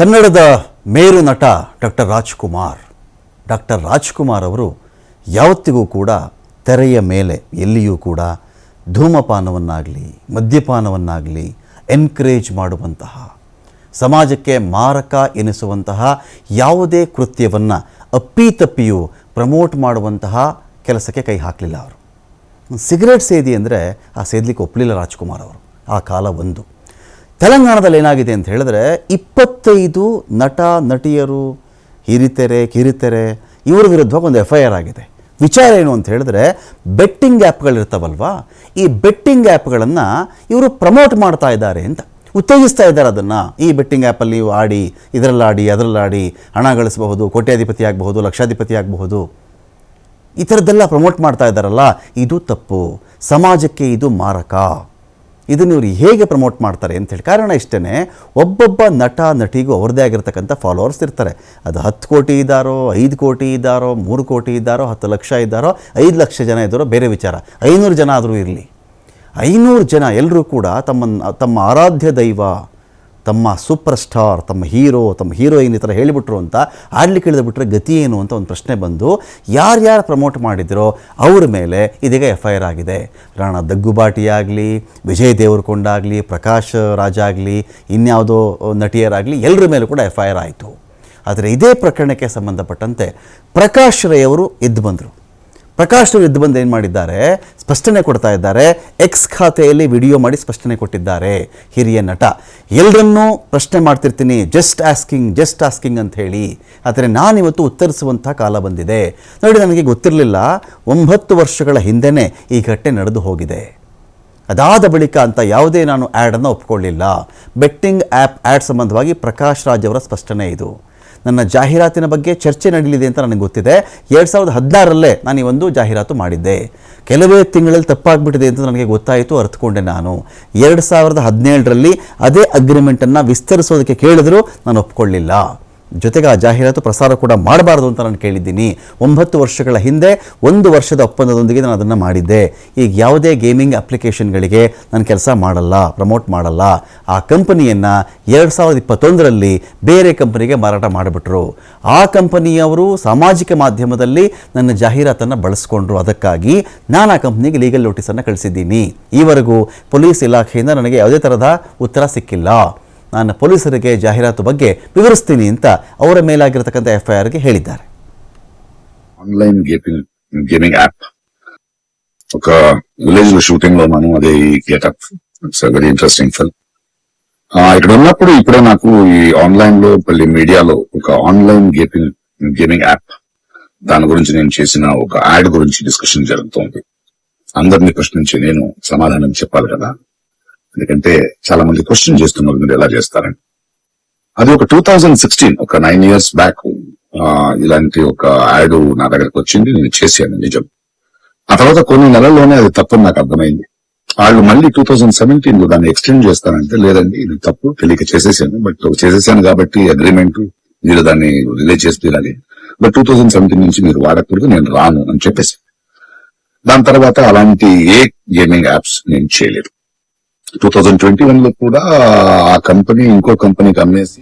ಕನ್ನಡದ ಮೇರು ನಟ ಡಾಕ್ಟರ್ ರಾಜ್ಕುಮಾರ್. ಡಾಕ್ಟರ್ ರಾಜ್ಕುಮಾರ್ ಅವರು ಯಾವತ್ತಿಗೂ ಕೂಡ ತೆರೆಯ ಮೇಲೆ, ಎಲ್ಲಿಯೂ ಕೂಡ ಧೂಮಪಾನವನ್ನಾಗಲಿ, ಮದ್ಯಪಾನವನ್ನಾಗಲಿ ಎನ್ಕರೇಜ್ ಮಾಡುವಂತಹ, ಸಮಾಜಕ್ಕೆ ಮಾರಕ ಎನಿಸುವಂತಹ ಯಾವುದೇ ಕೃತ್ಯವನ್ನು ಅಪ್ಪಿತಪ್ಪಿಯೂ ಪ್ರಮೋಟ್ ಮಾಡುವಂತಹ ಕೆಲಸಕ್ಕೆ ಕೈ ಹಾಕಲಿಲ್ಲ ಅವರು. ಸಿಗರೇಟ್ ಸೇದಿ ಅಂದರೆ ಆ ಸೇದಲಿಕ್ಕೆ ಒಪ್ಪಲಿಲ್ಲ ರಾಜ್ಕುಮಾರ್ ಅವರು, ಆ ಕಾಲ ಒಂದು. ತೆಲಂಗಾಣದಲ್ಲಿ ಏನಾಗಿದೆ ಅಂತ ಹೇಳಿದ್ರೆ ಇಪ್ಪತ್ತೈದು ನಟ, ನಟಿಯರು, ಹಿರಿತೆರೆ, ಕಿರಿತೆರೆ, ಇವರ ವಿರುದ್ಧವಾಗಿ ಒಂದು ಎಫ್ ಐ ಆರ್ ಆಗಿದೆ. ವಿಚಾರ ಏನು ಅಂತ ಹೇಳಿದ್ರೆ ಬೆಟ್ಟಿಂಗ್ ಆ್ಯಪ್ಗಳಿರ್ತಾವಲ್ವಾ? ಈ ಬೆಟ್ಟಿಂಗ್ ಆ್ಯಪ್ಗಳನ್ನು ಇವರು ಪ್ರಮೋಟ್ ಮಾಡ್ತಾ ಇದ್ದಾರೆ ಅಂತ. ಉತ್ತೇಜಿಸ್ತಾ ಇದ್ದಾರೆ ಅದನ್ನು. ಈ ಬೆಟ್ಟಿಂಗ್ ಆ್ಯಪಲ್ಲಿ ನೀವು ಆಡಿ, ಇದರಲ್ಲಾಡಿ, ಅದರಲ್ಲಾಡಿ ಹಣ ಗಳಿಸಬಹುದು, ಕೋಟ್ಯಾಧಿಪತಿ ಆಗಬಹುದು, ಲಕ್ಷಾಧಿಪತಿ ಆಗಬಹುದು. ಈ ಥರದ್ದೆಲ್ಲ ಪ್ರಮೋಟ್ ಮಾಡ್ತಾ ಇದ್ದಾರಲ್ಲ, ಇದು ತಪ್ಪು. ಸಮಾಜಕ್ಕೆ ಇದು ಮಾರಕ. ಇದನ್ನು ಇವರು ಹೇಗೆ ಪ್ರಮೋಟ್ ಮಾಡ್ತಾರೆ ಅಂತೇಳಿ ಕಾರಣ ಇಷ್ಟೇ ಒಬ್ಬೊಬ್ಬ ನಟ, ನಟಿಗೂ ಅವ್ರದ್ದೇ ಆಗಿರ್ತಕ್ಕಂಥ ಫಾಲೋವರ್ಸ್ ಇರ್ತಾರೆ. ಅದು ಹತ್ತು ಕೋಟಿ ಇದ್ದಾರೋ, ಐದು ಕೋಟಿ ಇದ್ದಾರೋ, ಮೂರು ಕೋಟಿ ಇದ್ದಾರೋ, ಹತ್ತು ಲಕ್ಷ ಇದ್ದಾರೋ, ಐದು ಲಕ್ಷ ಜನ ಇದ್ದಾರೋ, ಬೇರೆ ವಿಚಾರ. ಐನೂರು ಜನ ಆದರೂ ಇರಲಿ. ಐನೂರು ಜನ ಎಲ್ಲರೂ ಕೂಡ ತಮ್ಮ ತಮ್ಮ ಆರಾಧ್ಯ ದೈವ ತಮ್ಮ ಸೂಪರ್ ಸ್ಟಾರ್ ತಮ್ಮ ಹೀರೋ, ತಮ್ಮ ಹೀರೋಯಿನ್ ಈ ಥರ ಹೇಳಿಬಿಟ್ರು ಅಂತ ಆಡ್ಲಿಕ್ಕೆ ಹೇಳಿದ್ಬಿಟ್ರೆ ಗತಿ ಏನು ಅಂತ ಒಂದು ಪ್ರಶ್ನೆ ಬಂದು ಯಾರ್ಯಾರು ಪ್ರಮೋಟ್ ಮಾಡಿದ್ರೋ ಅವ್ರ ಮೇಲೆ ಇದೀಗ ಎಫ್ ಐ ಆರ್ ಆಗಿದೆ. ರಾಣಾ ದಗ್ಗುಬಾಟಿ ಆಗಲಿ, ವಿಜಯ್ ದೇವರಕೊಂಡಾಗಲಿ ಪ್ರಕಾಶ್ ರಾಜ್ ಆಗಲಿ, ಇನ್ಯಾವುದೋ ನಟಿಯರಾಗಲಿ ಎಲ್ಲರ ಮೇಲೂ ಕೂಡ ಎಫ್ ಐ ಆರ್ ಆಯಿತು. ಆದರೆ ಇದೇ ಪ್ರಕರಣಕ್ಕೆ ಸಂಬಂಧಪಟ್ಟಂತೆ ಪ್ರಕಾಶ್ ರೈ ಅವರು ಎದ್ದು ಬಂದರು. ಪ್ರಕಾಶ್ ಎದ್ದು ಬಂದು ಏನು ಮಾಡಿದ್ದಾರೆ? ಸ್ಪಷ್ಟನೆ ಕೊಡ್ತಾ ಇದ್ದಾರೆ. ಎಕ್ಸ್ ಖಾತೆಯಲ್ಲಿ ವಿಡಿಯೋ ಮಾಡಿ ಸ್ಪಷ್ಟನೆ ಕೊಟ್ಟಿದ್ದಾರೆ. ಹಿರಿಯ ನಟ. ಎಲ್ಲರನ್ನೂ ಪ್ರಶ್ನೆ ಮಾಡ್ತಿರ್ತೀನಿ. ಜಸ್ಟ್ ಆಸ್ಕಿಂಗ್ ಜಸ್ಟ್ ಆಸ್ಕಿಂಗ್ ಅಂತ ಹೇಳಿ. ಆದರೆ ನಾನಿವತ್ತು ಉತ್ತರಿಸುವಂಥ ಕಾಲ ಬಂದಿದೆ. ನೋಡಿ, ನನಗೆ ಗೊತ್ತಿರಲಿಲ್ಲ. ಒಂಬತ್ತು ವರ್ಷಗಳ ಹಿಂದೆನೇ ಈ ಘಟನೆ ನಡೆದು ಹೋಗಿದೆ. ಅದಾದ ಬಳಿಕ ಅಂತ ಯಾವುದೇ ನಾನು ಆ್ಯಡನ್ನು ಒಪ್ಕೊಳ್ಳಿಲ್ಲ. ಬೆಟ್ಟಿಂಗ್ ಆ್ಯಪ್ ಆ್ಯಡ್ ಸಂಬಂಧವಾಗಿ ಪ್ರಕಾಶ್ ರಾಜ್ ಅವರ ಸ್ಪಷ್ಟನೆ ಇದು. ನನ್ನ ಜಾಹೀರಾತಿನ ಬಗ್ಗೆ ಚರ್ಚೆ ನಡೀಲಿದೆ ಅಂತ ನನಗೆ ಗೊತ್ತಿದೆ. ಎರಡು ಸಾವಿರದ ಹದಿನಾರರಲ್ಲೇ ನಾನು ಈ ಒಂದು ಜಾಹೀರಾತು ಮಾಡಿದ್ದೆ. ಕೆಲವೇ ತಿಂಗಳಲ್ಲಿ ತಪ್ಪಾಗ್ಬಿಟ್ಟಿದೆ ಅಂತ ನನಗೆ ಗೊತ್ತಾಯಿತು, ಅರ್ಥಕೊಂಡೆ ನಾನು. ಎರಡು ಸಾವಿರದ ಹದಿನೇಳರಲ್ಲಿ ಅದೇ ಅಗ್ರಿಮೆಂಟನ್ನು ವಿಸ್ತರಿಸೋದಕ್ಕೆ ಕೇಳಿದರೂ ನಾನು ಒಪ್ಕೊಳ್ಳಿಲ್ಲ. ಜೊತೆಗೆ ಆ ಜಾಹೀರಾತು ಪ್ರಸಾರ ಕೂಡ ಮಾಡಬಾರ್ದು ಅಂತ ನಾನು ಕೇಳಿದ್ದೀನಿ. ಒಂಬತ್ತು ವರ್ಷಗಳ ಹಿಂದೆ ಒಂದು ವರ್ಷದ ಒಪ್ಪಂದದೊಂದಿಗೆ ನಾನು ಅದನ್ನು ಮಾಡಿದ್ದೆ. ಈಗ ಯಾವುದೇ ಗೇಮಿಂಗ್ ಅಪ್ಲಿಕೇಶನ್ಗಳಿಗೆ ನಾನು ಕೆಲಸ ಮಾಡಲ್ಲ, ಪ್ರಮೋಟ್ ಮಾಡಲ್ಲ. ಆ ಕಂಪನಿಯನ್ನು ಎರಡು ಸಾವಿರದ ಇಪ್ಪತ್ತೊಂದರಲ್ಲಿ ಬೇರೆ ಕಂಪನಿಗೆ ಮಾರಾಟ ಮಾಡಿಬಿಟ್ರು. ಆ ಕಂಪನಿಯವರು ಸಾಮಾಜಿಕ ಮಾಧ್ಯಮದಲ್ಲಿ ನನ್ನ ಜಾಹೀರಾತನ್ನು ಬಳಸ್ಕೊಂಡ್ರು. ಅದಕ್ಕಾಗಿ ನಾನು ಆ ಕಂಪ್ನಿಗೆ ಲೀಗಲ್ ನೋಟಿಸನ್ನು ಕಳಿಸಿದ್ದೀನಿ. ಈವರೆಗೂ ಪೊಲೀಸ್ ಇಲಾಖೆಯಿಂದ ನನಗೆ ಯಾವುದೇ ಥರದ ಉತ್ತರ ಸಿಕ್ಕಿಲ್ಲ. ನಾನು ಪೊಲೀಸರಿಗೆ ಜಾಹೀರಾತು ಬಗ್ಗೆ ವಿವರಿಸ್ತೀನಿ ಅಂತ ಅವರ ಮೇಲಾಗಿರ್ತಕ್ಕಂಥ ಎಫ್ ಐ ಆರ್ಗೆ ಹೇಳಿದ್ದಾರೆ ఆన్లైన్ గేమింగ్ గేమింగ్ యాప్ ఒక విలేజ్ లో షూటింగ్ లో మనం అదే ఈ getup it's very interesting film ఇక్కడ ఉన్నప్పుడు ఇప్పుడే నాకు ఈ ఆన్లైన్ లో మళ్ళీ మీడియాలో ఒక ఆన్లైన్ గేమింగ్ గేమింగ్ యాప్ దాని గురించి నేను చేసిన ఒక యాడ్ గురించి డిస్కషన్ జరుగుతోంది అందరినీ ప్రశ్నించి నేను సమాధానం చెప్పాలి కదా ఎందుకంటే చాలా మంది క్వశ్చన్ చేస్తున్నారు మీరు ఎలా చేస్తారని. అది ఒక టూ థౌజండ్ సిక్స్టీన్ ఒక నైన్ ఇయర్స్ బ్యాక్ ఇలాంటి ఒక యాడ్ నా దగ్గరకు వచ్చింది నేను చేశాను నిజం. ఆ తర్వాత కొన్ని నెలల్లోనే అది తప్పని నాకు అర్థమైంది. వాళ్ళు మళ్ళీ టూ థౌజండ్ సెవెంటీన్లో దాన్ని ఎక్స్టెండ్ చేస్తానంటే లేదండి ఇది తప్పు తెలియక చేసేసాను బట్ చేసేసాను కాబట్టి అగ్రిమెంట్ మీరు దాన్ని రిలీజ్ చేసి తీరాలి బట్ టూ థౌజండ్ సెవెంటీన్ నుంచి మీరు వాడకూడదు నేను రాను అని చెప్పేసి. దాని తర్వాత అలాంటి ఏ గేమింగ్ యాప్స్ నేను చేయలేదు. టూ థౌజండ్ ట్వంటీ వన్లో కూడా ఆ కంపెనీ ఇంకో కంపెనీకి అమ్మేసి